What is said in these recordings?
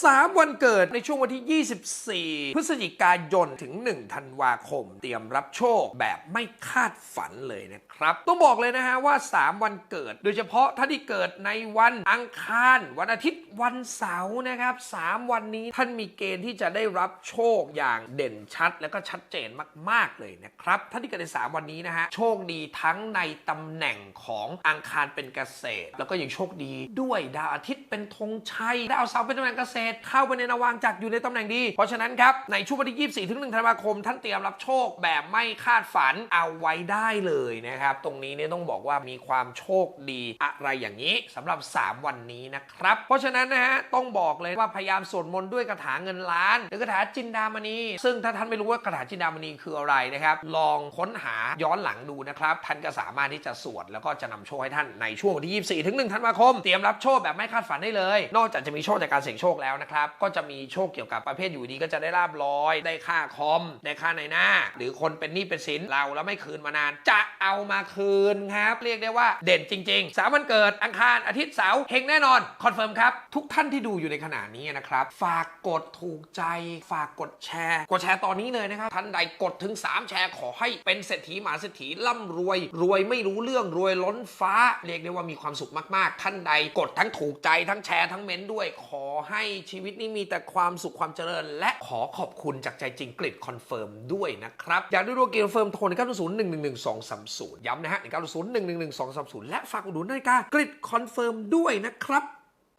3 วันเกิดในช่วงวันที่ 24 พฤศจิกายนถึง 1 ธันวาคม เตรียมรับโชคแบบไม่คาดฝันเลยนะครับ ต้องบอกเลยนะฮะว่า 3 วันเกิด โดยเฉพาะท่านที่เกิดในวันอังคาร วันอาทิตย์วันเสาร์นะครับ 3 วันนี้ท่านมีเกณฑ์ที่จะได้รับโชคอย่างเด่นชัด และก็ชัดเจนมาก ๆ เลยนะครับท่านที่เกิดใน 3 วันนี้นะฮะโชคดีทั้งในตำแหน่งของอังคารเป็นเกษตร แล้วก็ยังโชคดีด้วยดาวอาทิตย์เป็นธงชัยดาวเสาร์เป็นตำแหน่งเกษตรเข้าไปในนวางจักรอยู่ในตำแหน่งดี เพราะฉะนั้นครับ ในช่วงวันที่ 24 ถึง 1 ธันวาคม ท่านเตรียมรับโชคแบบไม่คาดฝันเอาไว้ได้เลยนะครับ ตรงนี้เนี่ยต้องบอกว่ามีความโชคดีอะไรอย่างนี้สำหรับ 3 วันนี้นะครับ เพราะฉะนั้นนะฮะต้องบอกเลยว่าพยายามสวดมนต์ด้วยคาถาเงินล้านหรือกระถาจินดามณีซึ่งถ้าท่านไม่รู้ว่ากระถาจินดามณีคืออะไรนะครับลองค้นหาย้อนหลังดูนะครับท่านก็สามารถที่จะสวดแล้วก็จะนำโชคให้ท่านในช่วงวันที่ 24 ถึง 1 ธันวาคม เตรียมรับโชคแบบไม่คาดฝันได้เลย นอกจากจะมีโชคจากการเสี่ยงโชคแล้วนะครับ ก็จะมีโชคเกี่ยวกับประเภทอยู่ดีก็จะได้ลาบลอย ได้ค่าคอม ได้ค่าในหน้า หรือคนเป็นหนี้เป็นสินเราแล้วไม่คืนมานาน จะเอามาคืนครับ เรียกได้ว่าเด่นจริงๆสามวันเกิดอังคารอาทิตย์เสาร์เฮงแน่นอนคอนเฟิร์มครับทุกท่านที่ดูอยู่ในขณะนี้นะครับฝากกดถูกใจฝากกดแชร์ กดแชร์ตอนนี้เลยนะครับท่านใดกดถึง 3 แชร์ขอให้เป็นเศรษฐีหมาเศรษฐีร่ำรวย รวยไม่รู้เรื่องรวยล้นฟ้า เรียกได้ว่ามีความสุขมากๆ ท่านใดกดทั้งถูกใจทั้งแชร์ทั้งเม้นด้วย ขอให้ชีวิตนี้มีแต่ความสุขความเจริญ และขอขอบคุณจากใจจริงกริดคอนเฟิร์มด้วยนะครับ อยากได้รู้เกี่ยวกับคอนเฟิร์มโทร9 0 1 1 1 2 3 0 ย้ำนะฮะ9 0 1 1 1 2 3 0 และฝากอุดหนุนนาฬิกากริดคอนเฟิร์มด้วยนะครับ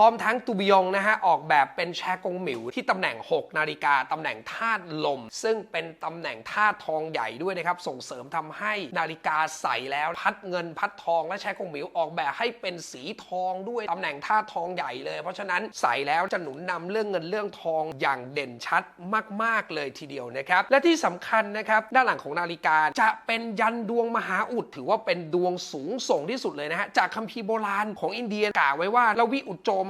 ร้อมทั้งตูบิยองนะฮะออกแบบเป็นแชกงหมิวที่ตำแหน่ง 6 นาฬิกาตำแหน่งธาตุลม ซึ่งเป็นตำแหน่งธาตุทองใหญ่ด้วยนะครับ ส่งเสริมทำให้นาฬิกาใส่แล้ว พัดเงินพัดทองและแชกงหมิวออกแบบให้เป็นสีทองด้วยตำแหน่งธาตุทองใหญ่เลย เพราะฉะนั้นใส่แล้วจะหนุนนำเรื่องเงินเรื่องทองอย่างเด่นชัดมาก ๆ เลยทีเดียวนะครับและที่สำคัญนะครับด้านหลังของนาฬิกาจะเป็นยันดวงมหาอุดถือว่าเป็นดวงสูงส่งที่สุดเลยนะฮะจากคัมภีร์โบราณของอินเดียกล่าวไว้ว่าลวิอุจโจม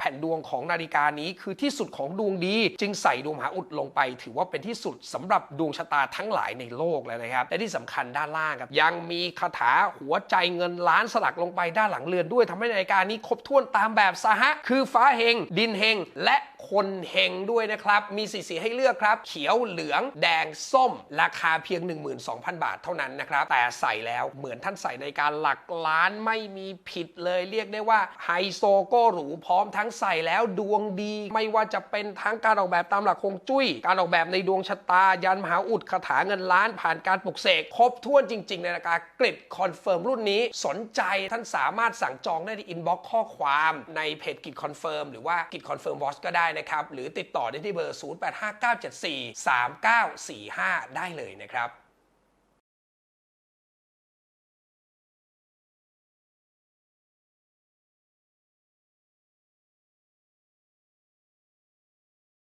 แผ่นดวงของนาฬิกานี้คือที่สุดของดวงดี จึงใส่ดวงมหาอุดลงไป ถือว่าเป็นที่สุดสำหรับดวงชะตาทั้งหลายในโลกแล้วนะครับ และที่สำคัญด้านล่างครับยังมีคาถาหัวใจเงินล้านสลักลงไปด้านหลังเรือนด้วยทำให้นาฬิกานี้ครบถ้วนตามแบบสหะคือฟ้าเฮงดินเฮงและคนเฮงด้วยนะครับมีสีสีให้เลือกครับ เขียวเหลือง แดงส้ม ราคาเพียง 12,000 บาทเท่านั้นนะครับ แต่ใส่แล้วเหมือนท่านใส่ในการหลักล้านไม่มีผิดเลย เรียกได้ว่าไฮโซโก็หรูพร้อมทั้งใส่แล้วดวงดี ไม่ว่าจะเป็นทั้งการออกแบบตามหลักคงจุ้ย การออกแบบในดวงชะตา ยันมหาอุดคาถาเงินล้านผ่านการปลุกเสกครบถ้วนจริง ๆ ในราคากริดคอนเฟิร์มรุ่นนี้สนใจท่านสามารถสั่งจองได้ที่อินบ็อกซ์ข้อความในเพจกิจคอนเฟิร์มหรือว่ากิจคอนเฟิร์มวอชก็ได้นะครับ หรือติดต่อได้ที่เบอร์ 0859743945 ได้เลยนะครับ